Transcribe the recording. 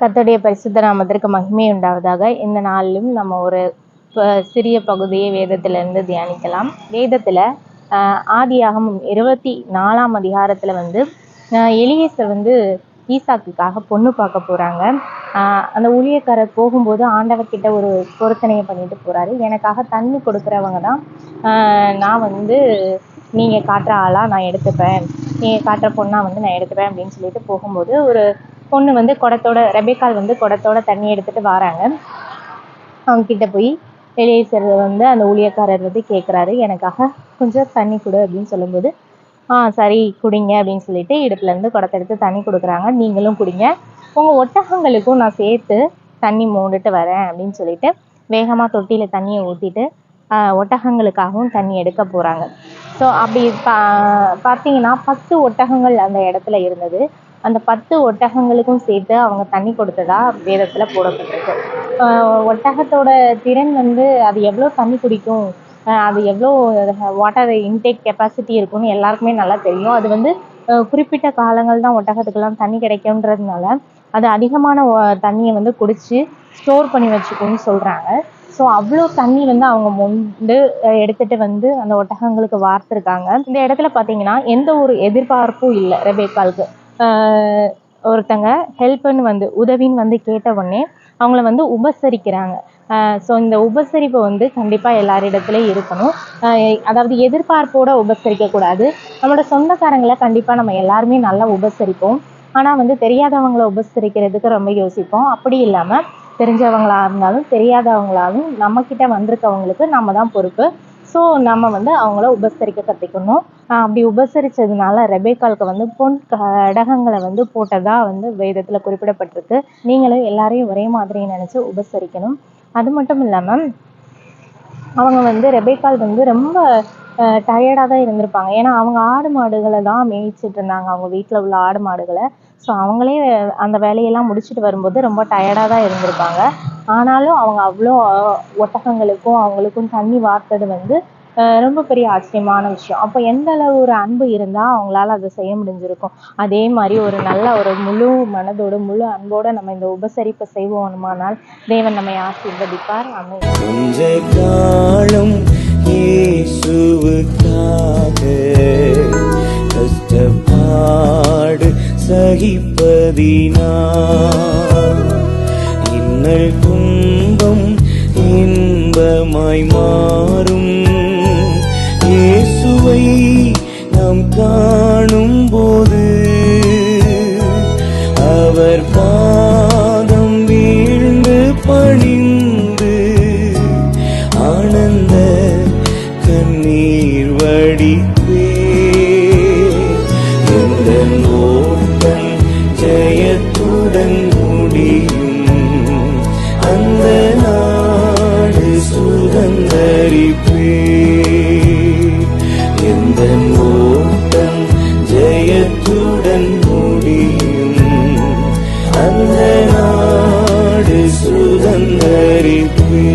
கத்தோடைய பரிசுத்த நாமத்திற்கு மகிமை உண்டாவதாக. இந்த நாளிலும் நம்ம ஒரு சிறிய பகுதியை வேதத்திலிருந்து தியானிக்கலாம். வேதத்தில் ஆதியாகமம் இருபத்தி நாலாம் அதிகாரத்தில் வந்து ஆஹ் எலியேசர் வந்து ஈசாக்குக்காக பொண்ணு பார்க்க போகிறாங்க அந்த ஊழியக்காரர் போகும்போது ஆண்டவர்கிட்ட ஒரு பொருத்தனையை பண்ணிட்டு போகிறாரு எனக்காக தண்ணி கொடுக்குறவங்க தான் ஆஹ் நான் வந்து நீங்கள் காட்டுற ஆளாக நான் எடுத்துப்பேன். நீங்கள் காட்டுற பொண்ணாக வந்து நான் எடுத்துப்பேன் அப்படின்னு சொல்லிட்டு போகும்போது ஒரு பொண்ணு வந்து குடத்தோட ரெபேக்கால் வந்து குடத்தோட தண்ணி எடுத்துட்டு வராங்க. அவங்க கிட்ட போய் எலியேசர் வந்து அந்த ஊழியக்காரர் வந்து கேட்குறாரு எனக்காக கொஞ்சம் தண்ணி கொடு அப்படின்னு சொல்லும்போது ஆ சரி குடிங்க அப்படின்னு சொல்லிட்டு இடுப்புல இருந்து குடத்தை எடுத்து தண்ணி கொடுக்குறாங்க. நீங்களும் குடிங்க. உங்கள் ஒட்டகங்களுக்கும் நான் சேர்த்து தண்ணி மூண்டுட்டு வரேன் அப்படின்னு சொல்லிட்டு வேகமாக தொட்டியில் தண்ணியை ஊற்றிட்டு ஒட்டகங்களுக்காகவும் தண்ணி எடுக்க போகிறாங்க ஸோ அப்படி பா பார்த்தீங்கன்னா பத்து ஒட்டகங்கள் அந்த இடத்துல இருந்தது. அந்த பத்து ஒட்டகங்களுக்கும் சேர்த்து அவங்க தண்ணி கொடுத்ததா வேதத்தில் போடப்பட்டிருக்கு. ஆஹ் ஒட்டகத்தோட திறன் வந்து அது எவ்வளோ தண்ணி குடிக்கும்? ஆஹ் அது எவ்வளோ வாட்டர் இன்டேக் கெப்பாசிட்டி இருக்கும்னு எல்லாருக்குமே நல்லா தெரியும். அது வந்து குறிப்பிட்ட காலங்கள் தான் ஒட்டகத்துக்கெல்லாம் தண்ணி கிடைக்குன்றதுனால அது அதிகமான தண்ணியை வந்து குடிச்சு ஸ்டோர் பண்ணி வச்சுக்கோன்னு சொல்கிறாங்க ஸோ அவ்வளோ தண்ணி வந்து அவங்க மொண்டு எடுத்துகிட்டு எடுத்துட்டு வந்து அந்த ஒட்டகங்களுக்கு வார்த்துருக்காங்க. இந்த இடத்துல பார்த்தீங்கன்னா எந்த ஒரு எதிர்பார்ப்பும் இல்லை ரெபேக்காலுக்கு ஒருத்தங்க ஹெல்ப்னு வந்து உதவின்னு வந்து கேட்ட உடனே அவங்கள வந்து உபசரிக்கிறாங்க. ஸோ இந்த உபசரிப்பு வந்து கண்டிப்பாக எல்லாரிடத்துலையும் இருக்கணும். அதாவது எதிர்பார்ப்போட உபசரிக்கக்கூடாது நம்மளோட சொந்தக்காரங்களை கண்டிப்பாக நம்ம எல்லாருமே நல்லா உபசரிப்போம். ஆனால் வந்து தெரியாதவங்கள உபசரிக்கிறதுக்கு ரொம்ப யோசிப்போம். அப்படி இல்லாமல் தெரிஞ்சவங்களா இருந்தாலும் தெரியாதவங்களாலும் நம்மக்கிட்ட வந்திருக்கவங்களுக்கு நம்ம தான் பொறுப்பு. ஸோ நம்ம வந்து அவங்கள உபசரிக்க கற்றுக்கணும் அப்படி உபசரித்ததுனால ரெபேக்காலுக்கு வந்து பொன் கடகங்களை வந்து போட்டதாக வந்து வேதத்தில் குறிப்பிடப்பட்டிருக்கு. நீங்களும் எல்லாரையும் ஒரே மாதிரி நினச்சி உபசரிக்கணும். அது மட்டும் இல்லாமல் அவங்க வந்து ரெபேக்கால் வந்து ரொம்ப டயர்டாக தான் இருந்திருப்பாங்க. ஏன்னா அவங்க ஆடு மாடுகளை தான் மேய்ச்சிட்டு இருந்தாங்க. அவங்க வீட்டில் உள்ள ஆடு மாடுகளை. ஸோ அவங்களே அந்த வேலையெல்லாம் முடிச்சுட்டு வரும்போது ரொம்ப டயர்டாக தான் இருந்திருப்பாங்க. ஆனாலும் அவங்க அவ்வளோ ஒட்டகங்களுக்கும் அவங்களுக்கும் தண்ணி வார்த்தது வந்து ரொம்ப பெரிய ஆச்சரியமான விஷயம். அப்போ எந்த அளவு ஒரு அன்பு இருந்தால் அவங்களால அதை செய்ய முடிஞ்சிருக்கும்? அதே மாதிரி ஒரு நல்ல ஒரு முழு மனதோடு முழு அன்போடு நம்ம இந்த உபசரிப்பை செய்வோமானால் தேவன் நம்மை ஆசீர்வதிப்பார். அமை கஷ்டப்பாடு சகிப்பதினா இன்னல் துன்பம் இன்பமாய் மாறும். இயேசுவை நாம் காணும் போது அவர் பாதம் வீழ்ந்து பணிந்து ஆனந்த கண்ணீர் வடிப்பே எந்த நோ உடன் முடியும் அந்த நாடு சுதந்தரிப்பே. எந்த ஓட்டம் ஜெயத்துடன் முடியும் அந்த நாடு சுதந்தரிப்பே.